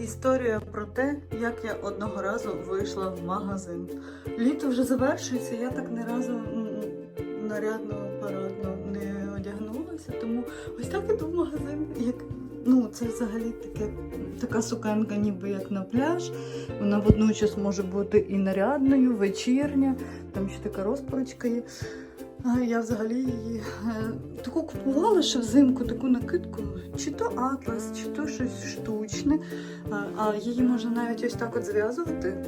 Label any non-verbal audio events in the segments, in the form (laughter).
Історія про те, як я одного разу вийшла в магазин. Літо вже завершується, я так ні разу нарядно, парадно не одягнулася, тому ось так іду в магазин. Як, ну, це взагалі таке, така сукенка, ніби як на пляж. Вона водночас може бути і нарядною, вечірня, там ще така розпорочка є. Я взагалі її е, таку купувала ще взимку, таку накидку, чи то атлас, чи то щось штучне. А її можна навіть ось так от зв'язувати.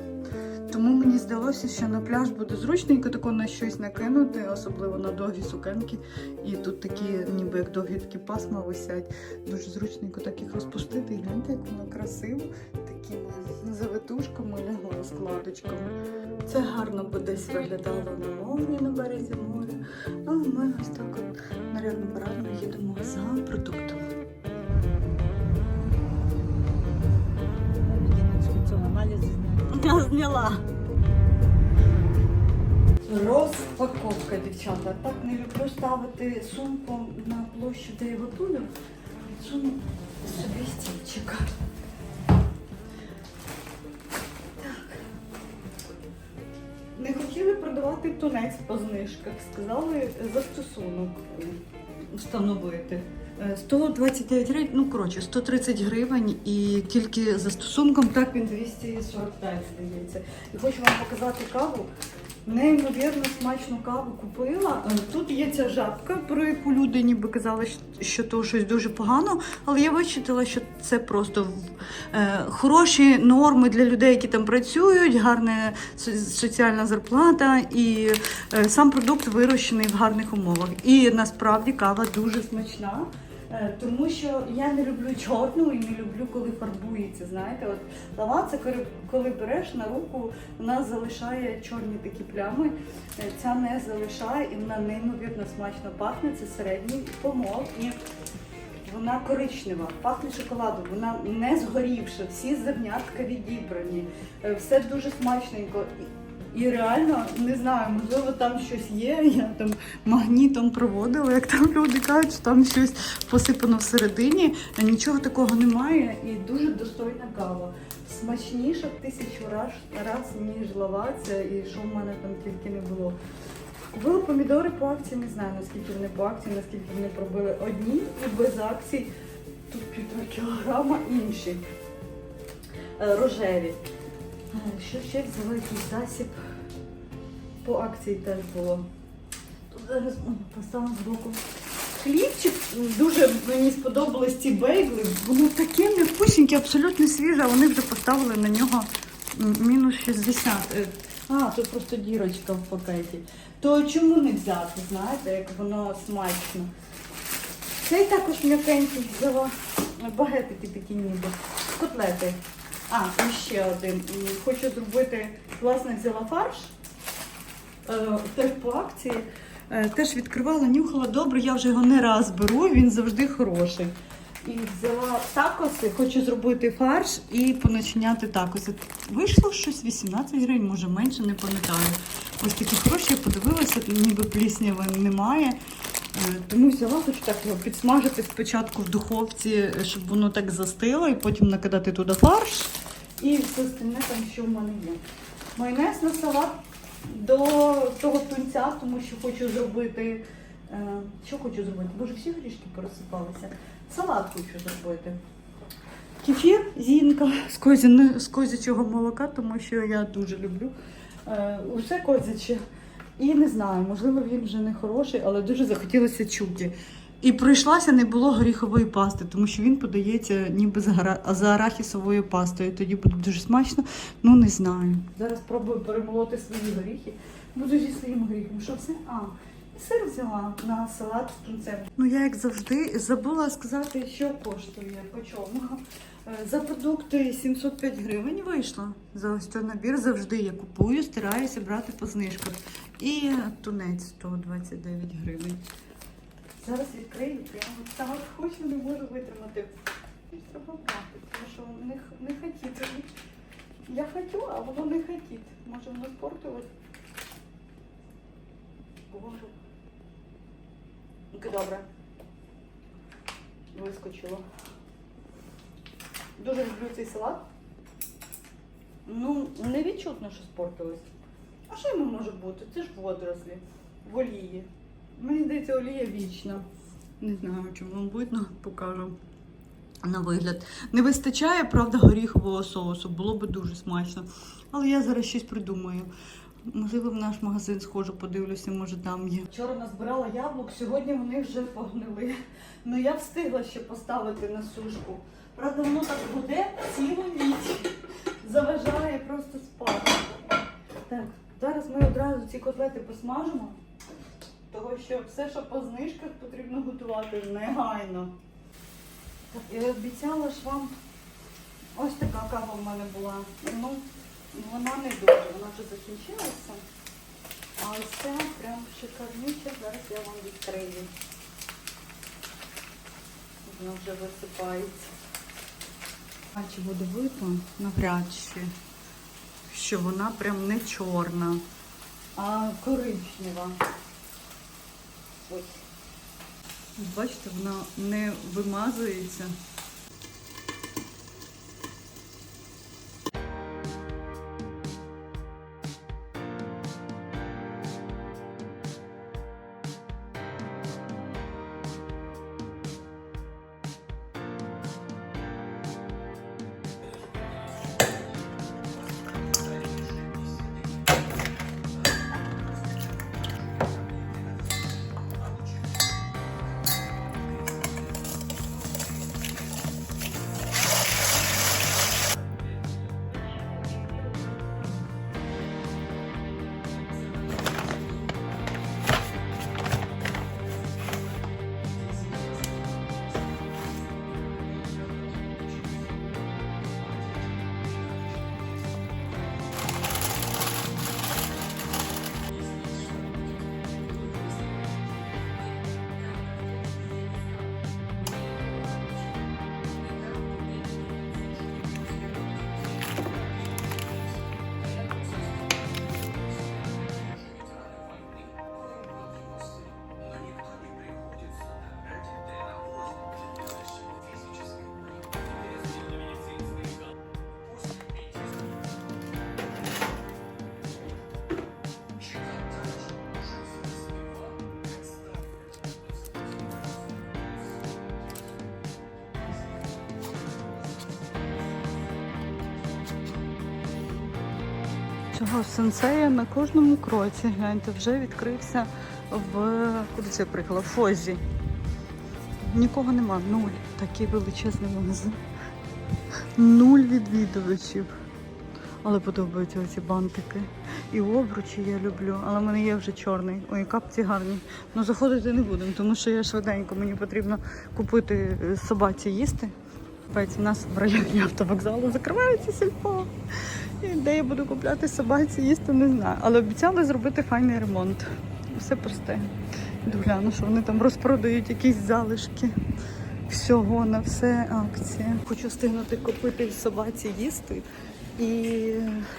Тому мені здалося, що на пляж буде зручненько тако на щось накинути, особливо на довгі сукенки. І тут такі, ніби як довгі такі пасма висять. Дуже зручненько так їх розпустити. І гляньте, як воно красиво, такими завитушками, лягла складочками. Це гарно би десь виглядало на мовні на березі моря. А ми ось так от нарядно парадно їдемо за продуктом. Я зняла. Розпаковка, дівчата. Так не люблю ставити сумку на площу, де я готую. Суну собі стільчика. Не хотіли продавати тунець по знижках. Сказали застосунок е, встановити. Е, 129 гривень, ну коротше, 130 гривень і тільки за стосунком так він 245 здається. І хочу вам показати каву. Неймовірно смачну каву купила. Е, Тут є ця жабка, про яку люди ніби казали, що- то щось дуже погано, але я вичитала, що це просто е, хороші норми для людей, які там працюють, гарна соціальна зарплата і е, сам продукт вирощений в гарних умовах. І насправді кава дуже смачна. Е, Тому що я не люблю чорну і не люблю, коли фарбується. Знаєте, от лава це коли, коли береш на руку, вона залишає чорні такі плями. Е, Ця не залишає і вона неймовірно смачно пахне. Це середній помол і вона коричнева, пахне шоколадом, вона не згорівша, всі зернятка відібрані, е, все дуже смачненько. І- реально не знаю, можливо, там щось є. Я там магнітом проводила, як там люди кажуть, що там щось посипано всередині. Нічого такого немає і дуже достойна кава. Смачніша тисячу раз, раз ніж лаваця, і що в мене там тільки не було. Купила помідори по акції, не знаю наскільки вони по акції, наскільки вони пробили одні і без акцій. Тут півтора кілограма інші е, рожеві. Е, Що ще взяла якийсь засіб? По акції теж було. Тут зараз о, поставимо збоку. Хлібчик дуже мені сподобались ці бейгли. Воно таке м'якусіньке, абсолютно свіже, а вони вже поставили на нього мінус 60. Е, А, тут просто дірочка в пакеті. То чому не взяти, знаєте, як воно смачно? Цей також м'якенький взяла. Багетики такі ніби. Котлети. А, і ще один. Хочу зробити, власне, взяла фарш. Е, Теж по акції. Е, Теж відкривала, нюхала добре, я вже його не раз беру, він завжди хороший. І взяла такоси, хочу зробити фарш і поначиняти такоси. Вийшло щось 18 гривень, може менше, не пам'ятаю. Ось такі хороші, я подивилася, ніби плісняви немає. Е, Тому взяла, хочу так його підсмажити спочатку в духовці, щоб воно так застило, і потім накидати туди фарш. І все остальне там, що в мене є. Майонез на салат до того тунця, тому що хочу зробити. Е, що хочу зробити? Боже, всі горішки порозсипалися. Салат хочу зробити. Кефір, зінка з, козі, з козячого молока, тому що я дуже люблю. Е, усе козяче. І не знаю, можливо, він вже не хороший, але дуже захотілося чуки. І пройшлася, не було горіхової пасти, тому що він подається ніби за, арахісовою пастою. Тоді буде дуже смачно. Ну не знаю. Зараз спробую перемолоти свої горіхи. Буду зі своїм горіхом. Що все? А, і сир взяла на салат з тунцем. Ну я як завжди забула сказати, що коштує по чому. Е, За продукти 705 гривень вийшло. За ось цей набір завжди я купую, стараюся брати по знижках. І тунець 129 гривень. Зараз відкрию, прямо так хочу, не можу витримати. Треба брати, тому що не, не хотіти. Я хочу, а воно не хотіть. Може воно спортилось. Боже. Добре. Вискочило. Дуже люблю цей салат. Ну, не відчутно, що спортилось. А що йому може бути? Це ж водорослі в олії. Мені здається, олія вічна. Не знаю, чому вам видно, покажу. На вигляд. Не вистачає, правда, горіхового соусу. Було би дуже смачно. Але я зараз щось придумаю. Можливо, в наш магазин схожу, подивлюся, може там є. Вчора назбирала яблук, сьогодні вони вже погнили. Ну я встигла ще поставити на сушку. Правда, воно так буде цілу ніч. Заважає просто спати. Так, зараз ми одразу ці котлети посмажимо, того що все, що по знижках, потрібно готувати негайно. Так, я обіцяла ж вам ось така кава в мене була. Ну, вона не дуже, вона вже закінчилася. А ось це прям шикарнюча. Зараз я вам відкрию. Вона вже висипається. А чи буде видно? Навряд чи. Що вона прям не чорна, а коричнева. Ось. Бачите, вона не вимазується. Сенсея на кожному кроці. Гляньте, вже відкрився в куди це? В Фозі. Нікого нема, нуль. Такий величезний магазин. Нуль відвідувачів. Але подобаються ці бантики. І обручі я люблю, але в мене є вже чорний. Ой, капці гарні. Ну заходити не будемо, тому що я швиденько мені потрібно купити е, собаці їсти. Капець, у нас в районі автовокзалу закривається сільпо. Де я буду купляти собаці їсти, не знаю. Але обіцяли зробити файний ремонт. Все просте. Йду гляну, що вони там розпродають якісь залишки. Всього на все акція. Хочу встигнути купити собаці їсти. І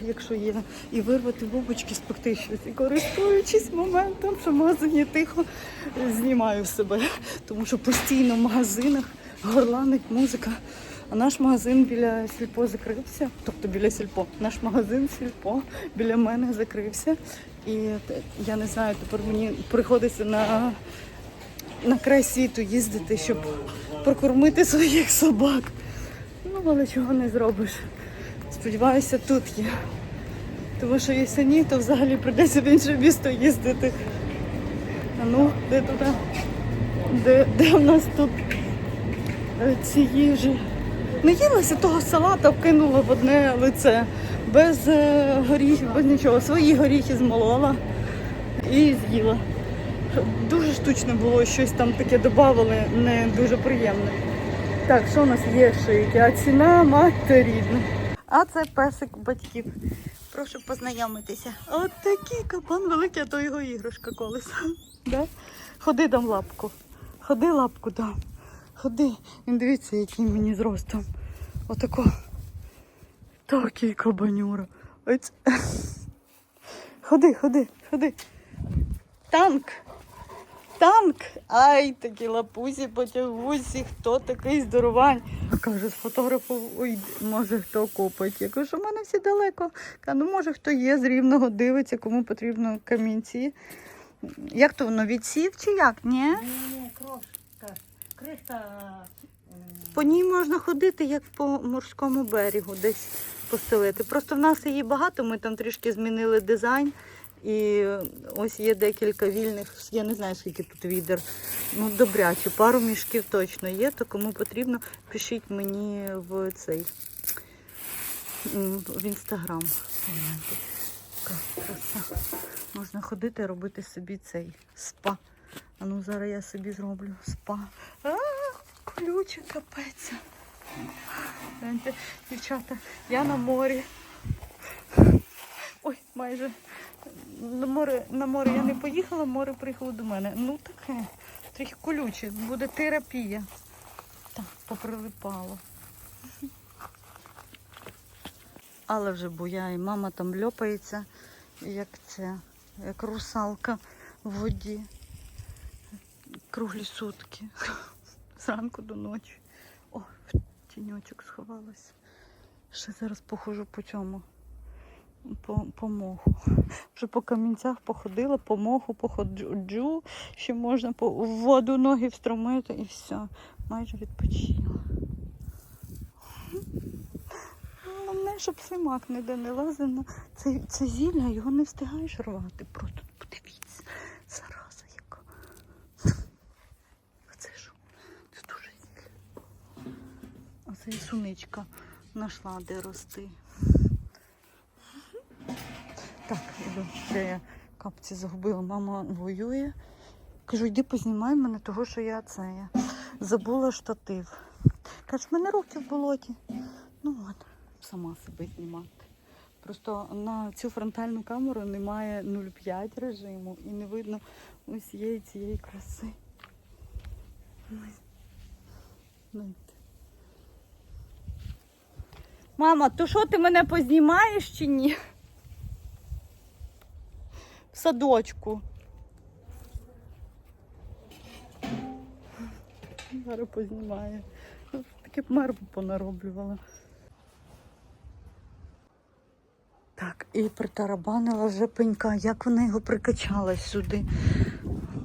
якщо є, і вирвати бубочки, спекти щось. І користуючись моментом, що в магазині тихо знімаю себе. Тому що постійно в магазинах горланить музика. А наш магазин біля сільпо закрився. Тобто біля сільпо. Наш магазин сільпо біля мене закрився. І я не знаю, тепер мені приходиться на, на край світу їздити, щоб прокормити своїх собак. Ну, але чого не зробиш. Сподіваюся, тут є. Тому що якщо ні, то взагалі прийдеться в інше місто їздити. А ну, де туди? Де, де в нас тут е, ці їжі? Наїлася того салата, вкинула в одне лице. Без е, горіхів, без нічого. Свої горіхи змолола і з'їла. Дуже штучне було, щось там таке додавали, не дуже приємне. Так, що у нас є шийки? А ціна мати рідна. А це песик батьків. Прошу познайомитися. От такий кабан великий, а то його іграшка колись. Да? Ходи дам лапку. Ходи лапку дам. Ходи. Він дивіться, який мені зростом. Отако. Такий кабанюра. Ось. Ходи, ходи, ходи. Танк. танк. Ай, такі лапусі потягусі, хто такий здоровань. Каже, сфотографуй, може хто купить. Я кажу, що в мене всі далеко. Каже, ну може хто є з рівного дивиться, кому потрібно камінці. Як то воно відсів чи як? Ні? Ні, крошка. Криста. По ній можна ходити як по морському берегу, десь постелити. Просто в нас її багато, ми там трішки змінили дизайн. І ось є декілька вільних, я не знаю, скільки тут відер. Ну, добряче, пару мішків точно є, то кому потрібно, пишіть мені в цей в інстаграм. Можна ходити, робити собі цей спа. А ну зараз я собі зроблю спа. А, колюче капець. Дівчата, я на морі. Ой, майже на море, на море я не поїхала, море приїхало до мене. Ну таке, трохи колюче, буде терапія. Так, поприлипало. Але вже буяє, мама там льопається, як це, як русалка в воді. Круглі сутки. (laughs) Зранку до ночі. О, в тіньочок сховалась. Ще зараз походжу по цьому. По, по моху. Вже по камінцях походила, по моху походжу. Ще можна по, в воду ноги встромити і все. Майже відпочила. Головне, щоб слимак ніде не лазив. Це, це зілля, його не встигаєш рвати. Просто подивіться, зараза яка. Це що? Це дуже зілля. Оце і суничка знайшла, де рости. Так, де я капці загубила. Мама воює. Кажу, йди познімай мене, того що я це я забула штатив. Каже, в мене руки в болоті. Ну от, сама себе знімати. Просто на цю фронтальну камеру немає 0,5 режиму і не видно усієї цієї краси. Мама, то що ти мене познімаєш чи ні? В садочку. Зараз познімає. Таке б мерву понароблювала. Так, і притарабанила вже пенька. Як вона його прикачала сюди?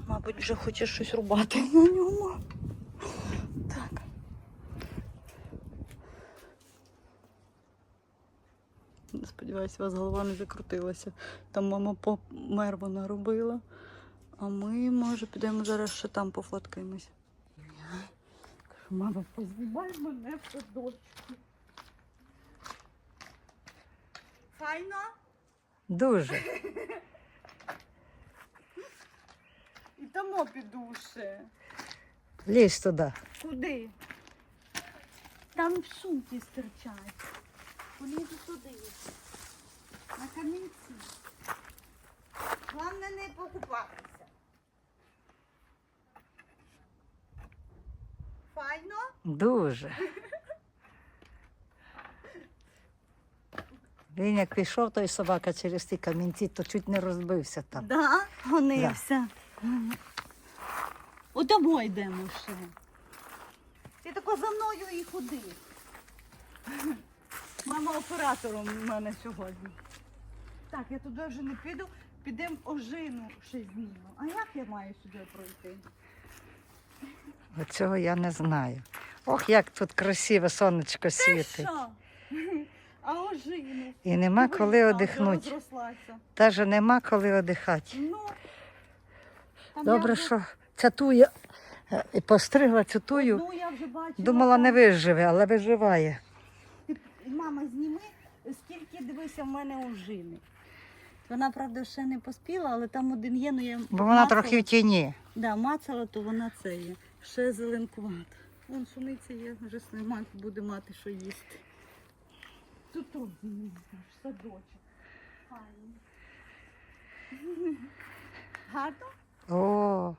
Мабуть, вже хоче щось рубати на ньому. Так. Сподіваюся, у вас голова не закрутилася. Там мама по мерву наробила. А ми, може, підемо зараз ще там пофоткаємось. Кажу, мама, познімай мене в садочку. Файно? Дуже. І тому піду ще. Лізь туди. Куди? Там в сумці стирчать. Полізу туди. На камінці. Головне не покупатися. Файно? Дуже. Він як пішов, той собака через ті камінці, то чуть не розбився там. Да, гонився. От домой йдемо ще. Ти тако за мною і ходи. Мама оператором у мене сьогодні. Так, я туди вже не піду, підемо ожину ще зніму. А як я маю сюди пройти? Оцього я не знаю. Ох, як тут красиве сонечко світить. Що? (laughs) А ожину? І нема Диви, коли одихнути. розрослася. Нема коли одихати. Ну, там Добре, я вже- що ця туя е, і постригла цю тую. Ну, я вже бачила. Думала, не виживе, але виживає. Ти, мама, зніми, скільки дивися в мене ожини. Вона, правда, ще не поспіла, але там один є, ну я. Бо вона мацала. трохи в тіні. Да, мацала, то вона це є. Ще зеленкувата. Вон суниця є, вже слимак буде мати що їсти. Тут тут садочок. Гарно? О,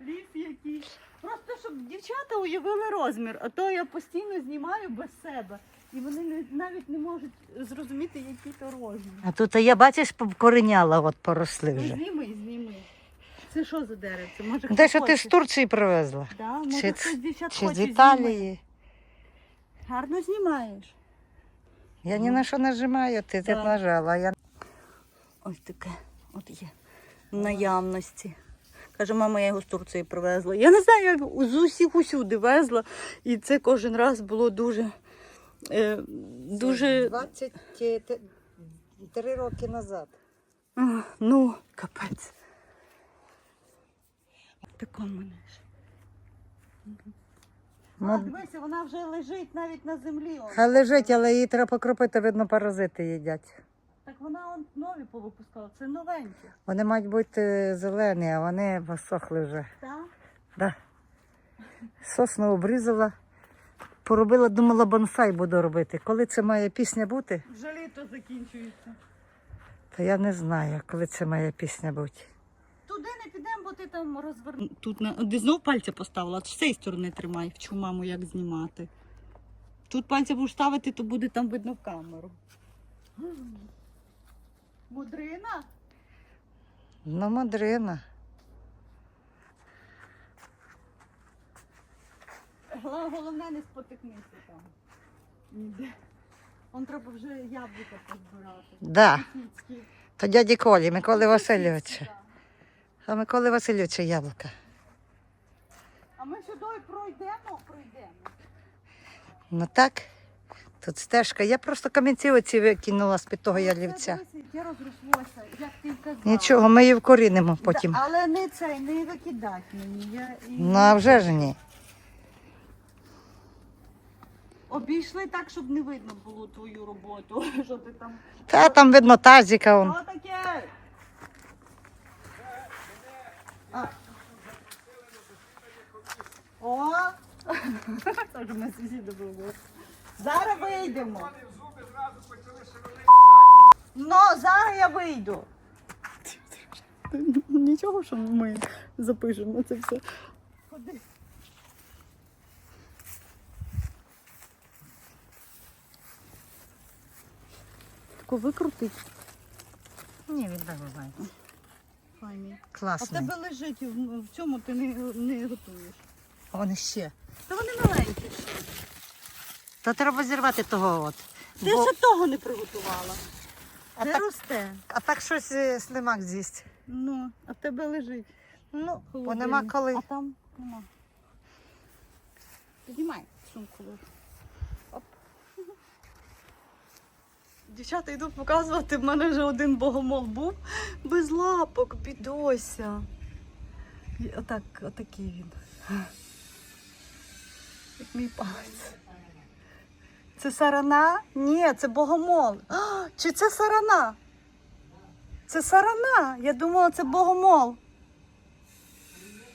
Ліс який. Просто щоб дівчата уявили розмір, а то я постійно знімаю без себе. І вони не- навіть не можуть зрозуміти, який то розмір. а тут я бачиш, покореняла, от поросли Ну, вже. зніми, зніми. Це що за деревце? Може, Де хтось що ти з? Турції привезла? Да, може, Чи, хтось з дівчат чи хоче, з зніме. Італії? Гарно знімаєш. Я ні на що нажимаю, ти Да. нажала. а Я... Ось таке от є. В наявності. Каже, мама, я його з Турції привезла. Я не знаю, як з усіх усюди везла. І це кожен раз було дуже. Е, дуже 23 роки назад. а, ну, капець. Тако мене ж. Ну, дивися, вона вже лежить навіть на землі. он. Хай лежить, але її треба покропити, видно, паразити їдять. Так вона он нові повипускала, це новенькі. Вони мають бути зелені, а вони посохли вже. Так? Да. Сосну обрізала, поробила, думала, бонсай буду робити. Коли це має пісня бути, Вже літо закінчується. то я не знаю, коли це має пісня бути. Туди не підемо, бо ти там розвернув. Тут на де знов пальця поставила, з цієї сторони тримай, вчу маму, як знімати. Тут пальця будеш ставити, то буде там видно в камеру. Мудрина? Ну, мадрина. Головне не спотикнися там. Ніде. Он треба вже яблука позбирати. Да. То дяді Колі, Миколи Васильовича. А Миколи Васильовича яблука. А ми сюди пройдемо, пройдемо. Ну так. Тут стежка. Я просто камінці оці викинула з під того ялівця. Це, дивися, розрослося, як ти й казав. Нічого, ми її вкорінимо потім. Да, але не цей, не викидати мені. Я, Ну а вже ж ні. Обійшли так, щоб не видно було твою роботу. (laughs) Що ти там. Та там видно тазіка. Он. Що таке? А. О! (laughs) Так у нас сусіди були. Зараз вийдемо. Ну, зараз я вийду. Нічого, що ми запишемо це все. Ходи. Тако викрутить. Ні, він так знає. Файний. А в тебе лежить в, в цьому ти не, не готуєш. Вони ще. Та вони маленькі. Та треба зірвати того от. Ти Бо- ще того не приготувала. А не так- росте. А так щось е, слимак з'їсть. Ну, а в тебе лежить. Ну, бо нема коли. А там нема. Піднімай сумку. Дівчата йдуть показувати, в мене вже один богомол був без лапок, бідося. Отак, отакий він. Як мій палець. Це сарана? Ні, це богомол. А, чи це сарана? Це сарана. Я думала, це богомол.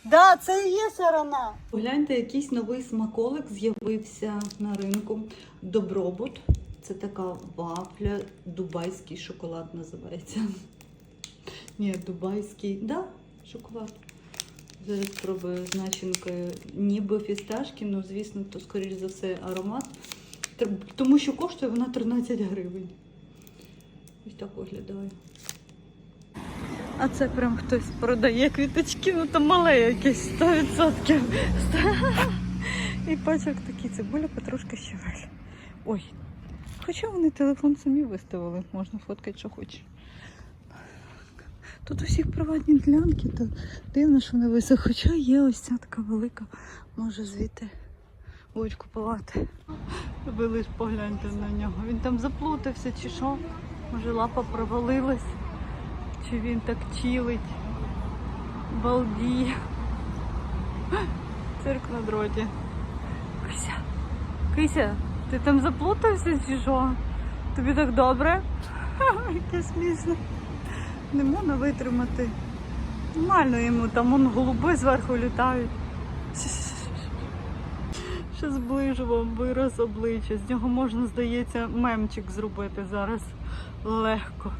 Да, це і є сарана. Погляньте, якийсь новий смаколик з'явився на ринку. Добробут. Це така вафля, дубайський шоколад називається. (laughs) Ні, дубайський, да, шоколад. Зараз спробую начинкою ніби фісташки, ну звісно, то скоріш за все аромат. Тому що коштує вона 13 гривень. Ось так виглядає. А це прям хтось продає квіточки, ну там мале якесь 100%. (laughs) І пачок такий цибуля, петрушка, щавель. Ой. Хоча вони телефон самі виставили, можна фоткати, що хочеш. Тут у всіх приватні ділянки, то дивно, що не висох. Хоча є ось ця така велика, може звідти будуть купувати. Ви лиш погляньте на нього. Він там заплутався чи що? Може лапа провалилась, чи він так чилить. Балдіє. Цирк на дроті. Кися. Кися, ти там заплутався чи що? Тобі так добре? (laughs) Яке смішно. Не можна витримати. Нормально йому, там вон голуби зверху літають. (laughs) Ще зближу вам вираз обличчя. З нього можна, здається, мемчик зробити зараз легко.